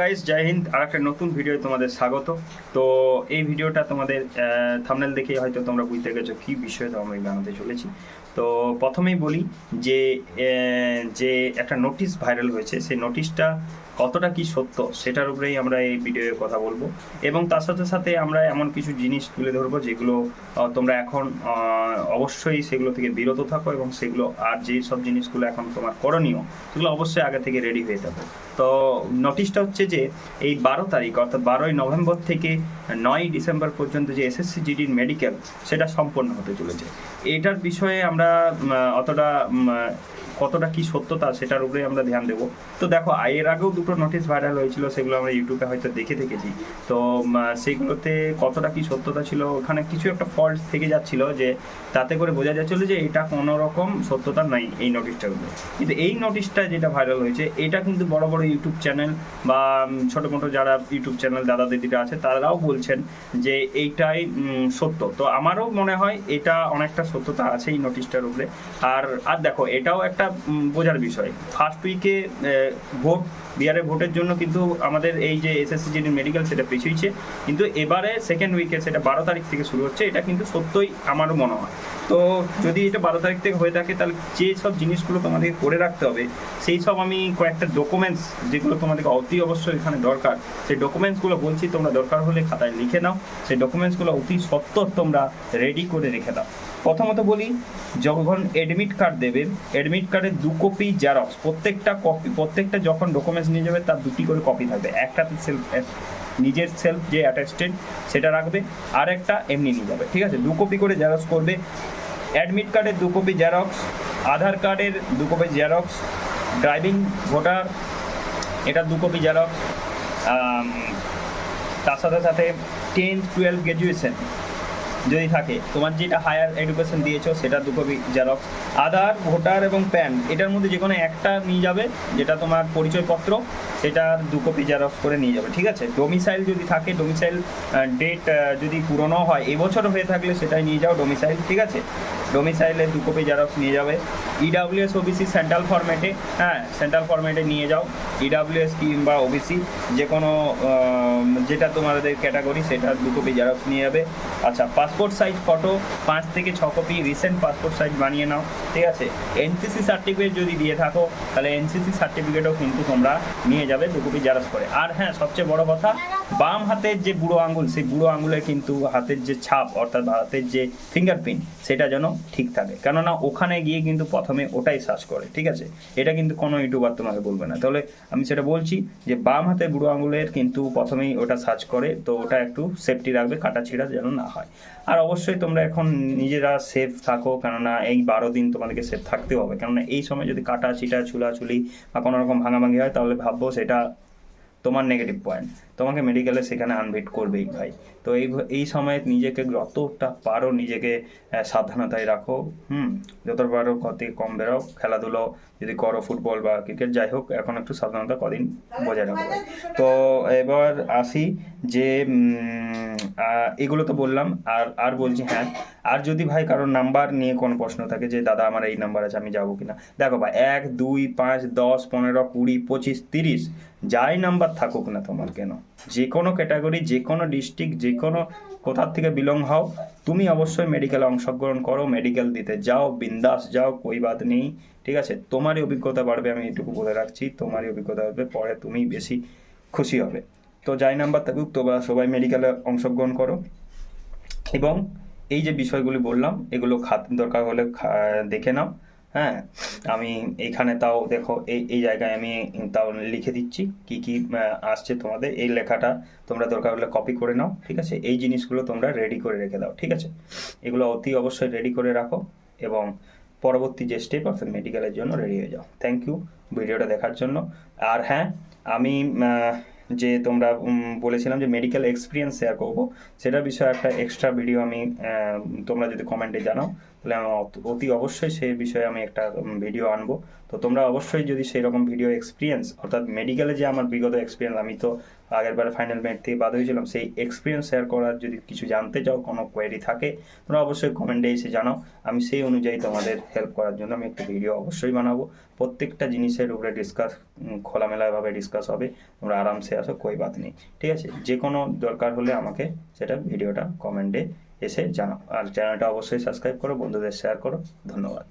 Guys জয় হিন্দ আর একটা নতুন video তোমাদের স্বাগত। তো এই ভিডিওটা তোমাদের থামনেল দেখে হয়তো তোমরা বুঝতে গেছো কি বিষয়ে তো আমি বানাতে চলেছি। তো প্রথমেই বলি যে যে একটা নোটিশ ভাইরাল হয়েছে, সেই নোটিশটা কতটা কি সত্য সেটার উপরেই আমরা এই ভিডিওয়ে কথা বলব। এবং তার সাথে সাথে আমরা এমন কিছু জিনিস তুলে ধরবো যেগুলো তোমরা এখন অবশ্যই সেগুলো থেকে বিরত থাকো এবং সেগুলো আর যেই সব জিনিসগুলো এখন তোমার করণীয়, সেগুলো অবশ্যই আগে থেকে রেডি হয়ে থাকো তো নোটিশটা হচ্ছে যে, এই বারো তারিখ অর্থাৎ বারোই নভেম্বর থেকে নয় ডিসেম্বর পর্যন্ত যে এসএসসি জিডির মেডিকেল সেটা সম্পন্ন হতে চলেছে। এটার বিষয়ে আমরা উম, অতটা কতটা কি সত্যতা সেটার উপরে আমরা ধ্যান দেবো। তো দেখো এর আগেও দুটো নোটিশ ভাইরাল হয়েছিল সেগুলো আমরা ইউটিউবে হয়তো দেখে দেখেছি তো উম, সেইগুলোতে কতটা কি সত্যতা ছিল ওখানে কিছু একটা ফল্ট থেকে যাচ্ছিল যে তাতে করে বোঝা যাচ্ছিল যে এটা কোনো রকম সত্যতা নাই এই নোটিশটার উপরে। কিন্তু এই নোটিশটা যেটা ভাইরাল হয়েছে এটা কিন্তু বড় বড় ইউটিউব চ্যানেল বা ছোটো মোটো যারা ইউটিউব চ্যানেল দাদা দিদিরা আছে তারাও বলছেন যে এইটাই সত্য। তো আমারও মনে হয় এটা অনেকটা সত্যতা আছে এই নোটিশটার উপরে। আর আর দেখো এটাও একটা বোঝার বিষয়। ফার্স্ট উইকে ভোট বিহারের ভোটের জন্য কিন্তু আমাদের এই যে এসএসসি যিনি মেডিকেল সেটা পিছিয়েছে। কিন্তু এবারে সেকেন্ড উইকে সেটা বারো তারিখ থেকে শুরু হচ্ছে, এটা কিন্তু সত্যই আমারও মনে হয়। তো যদি এটা বারো তারিখ থেকে হয়ে থাকে, তাহলে যে সব জিনিসগুলো তোমাদেরকে করে রাখতে হবে, সেই সব আমি কয়েকটা ডকুমেন্টস যেগুলো তোমাদেরকে অতি অবশ্যই এখানে দরকার, সেই ডকুমেন্টসগুলো বলছি, তোমরা দরকার হলে খাতায় লিখে নাও। সেই ডকুমেন্টসগুলো অতি সত্তর তোমরা রেডি করে রেখে দাও। প্রথমত বলি, যখন এডমিট কার্ড দেবে এডমিট কার্ডের দু কপি জেরক্স প্রত্যেকটা কপি প্রত্যেকটা যখন ডকুমেন্টস নিয়ে যাবে, তার দুটি করে কপি থাকবে। একটাতে সেলফ নিজের সেলফ যে অ্যাটাস্টেড সেটা রাখবে আর একটা এমনি নিয়ে যাবে। ঠিক আছে? দু কপি করে জেরক্স করবে। অ্যাডমিট কার্ডের দু কপি জেরক্স আধার কার্ডের দু কপি জেরক্স ড্রাইভিং ভোটার এটা দু কপি জেরক্স তার সাথে সাথে টেন টুয়েলভ গ্র্যাজুয়েশন যদি থাকে, তোমার যেটা হায়ার এডুকেশন দিয়েছ, সেটা দু কপি জেরক্স আধার ভোটার এবং প্যান এটার মধ্যে যে কোনো একটা নিয়ে যাবে, যেটা তোমার পরিচয়পত্র সেটার দু কপি জেরক্স করে নিয়ে যাবে, ঠিক আছে? ডোমিসাইল যদি থাকে ডোমিসাইল ডেট যদি পুরনো হয় এবছর হয়ে থাকলে সেটাই নিয়ে যাও ডোমিসাইল ঠিক আছে? ডোমিসাইলের দু কপি জেরক্স নিয়ে যাবে। E ইডাব্লিউএস ওবিসি সেন্ট্রাল ফরম্যাটে হ্যাঁ সেন্ট্রাল ফরম্যাটে নিয়ে যাও। E ইডাব্লিউএস কিংবা ওবিসি যে কোনো যেটা তোমাদের ক্যাটাগরি সেটা দু কপি জেরক্স নিয়ে যাবে। আচ্ছা পাসপোর্ট সাইজ ফটো পাঁচ থেকে ছ কপি রিসেন্ট পাসপোর্ট সাইজ বানিয়ে নাও, ঠিক আছে? এনসিসি সার্টিফিকেট যদি দিয়ে থাকো, তাহলে এনসিসি সার্টিফিকেটও কিন্তু তোমরা নিয়ে যাবে দুকপি জেরক্স করে। আর হ্যাঁ সবচেয়ে বড় কথা বাম হাতের যে বুড়ো আঙুল, সেই বুড়ো আঙ্গুলে কিন্তু হাতের যে ছাপ, অর্থাৎ হাতের যে ফিঙ্গারপ্রিন্ট সেটা যেন ঠিক থাকে। কেননা ওখানে গিয়ে কিন্তু প্রথমে ওটাই সার্চ করে, ঠিক আছে? এটা কিন্তু কোনো ইউটিউবার তোমাকে বলবে না। তাহলে আমি সেটা বলছি যে বাম হাতের বুড়ো আঙুলের কিন্তু প্রথমেই ওটা সার্চ করে, তো ওটা একটু সেফটি রাখবে কাটা ছিঁড়া যেন না হয়। আর অবশ্যই তোমরা এখন নিজেরা সেফ থাকো, কেননা এই বারো দিন তোমাদেরকে সেফ থাকতেও হবে। কেননা এই সময় যদি কাটা ছিটা ছুলাছুলি বা কোনো রকম ভাঙাভাঙি হয়, তাহলে ভাববো সেটা তোমার নেগেটিভ পয়েন্ট তোমাকে মেডিকেলে সেখানে আনভিট করবেই ভাই। তো এই এই সময়ে নিজেকে যতটা পারো নিজেকে সাবধানতায় রাখো, হুম? যতটা পারো ক্ষতি কম বেরো, খেলাধুলো যদি করো ফুটবল বা ক্রিকেট যাই হোক, এখন একটু সাবধানতা কদিন বজায় রাখো তো এবার আসি যে এগুলো তো বললাম, আর আর বলছি হ্যাঁ। আর যদি ভাই কারোর নাম্বার নিয়ে কোনো প্রশ্ন থাকে যে, দাদা, আমার এই নাম্বার আছে, আমি যাব কিনা? দেখো ভাই, এক, দুই, পাঁচ, দশ, পনেরো, কুড়ি, পঁচিশ, তিরিশ, যাই নাম্বার থাকুক না তোমার কেন, যে কোনো ক্যাটাগরি, যে কোনো ডিস্ট্রিক্ট, যে কোনো কোথার থেকে বিলং হও, তুমি অবশ্যই মেডিকেলে অংশগ্রহণ করো মেডিকেল দিতে যাও, বিন্দাস যাও, কই বাদ নেই, ঠিক আছে? তোমারই অভিজ্ঞতা বাড়বে, আমি এটুকু বলে রাখছি, তোমারই অভিজ্ঞতা বাড়বে, পরে তুমি বেশি খুশি হবে। তো যাই নাম্বার থাকুক তোমরা সবাই মেডিকেলে অংশগ্রহণ করো। এবং এই যে বিষয়গুলি বললাম, এগুলো খাত দরকার হলে দেখে নাও। হ্যাঁ আমি এখানে তাও দেখো, এই এই জায়গায় আমি তাও লিখে দিচ্ছি কি কি আসছে তোমাদের। এই লেখাটা তোমরা দরকার হলে কপি করে নাও, ঠিক আছে? এই জিনিসগুলো তোমরা রেডি করে রেখে দাও, ঠিক আছে? এগুলো অতি অবশ্যই রেডি করে রাখো এবং পরবর্তী যে স্টেপ অর্থাৎ মেডিকেলের জন্য রেডি হয়ে যাও। থ্যাংক ইউ ভিডিওটা দেখার জন্য। আর হ্যাঁ আমি যে তোমরা বলেছিলাম যে মেডিকেল এক্সপিরিয়েন্স শেয়ার করব, সেটার বিষয়ে একটা এক্সট্রা ভিডিও আমি তোমরা যদি কমেন্টে জানাও। তাহলে অতি অবশ্যই সেই বিষয়ে আমি একটা ভিডিও আনব। তো তোমরা অবশ্যই যদি সেই রকম ভিডিও এক্সপিরিয়েন্স অর্থাৎ মেডিকেলে যে আমার বিগত এক্সপিরিয়েন্স আমি তো আগের বারে ফাইনাল মেট থেকে বাদ হয়েছিলাম, সেই এক্সপিরিয়েন্স শেয়ার করার যদি কিছু জানতে চাও, কোনো কোয়েরি থাকে, তোমরা অবশ্যই কমেন্টে এসে জানাও। আমি সেই অনুযায়ী তোমাদের হেল্প করার জন্য আমি একটা ভিডিও অবশ্যই বানাবো। প্রত্যেকটা জিনিসের উপরে ডিসকাস খোলামেলাভাবে ডিসকাস হবে। তোমরা আরামসে আসো, কই বাদ নেই। ঠিক আছে? যে কোনো দরকার হলে আমাকে সেটা ভিডিওটা কমেন্টে এসে জানাও আর চ্যানেলটা অবশ্যই সাবস্ক্রাইব করো বন্ধুদের শেয়ার করো। ধন্যবাদ।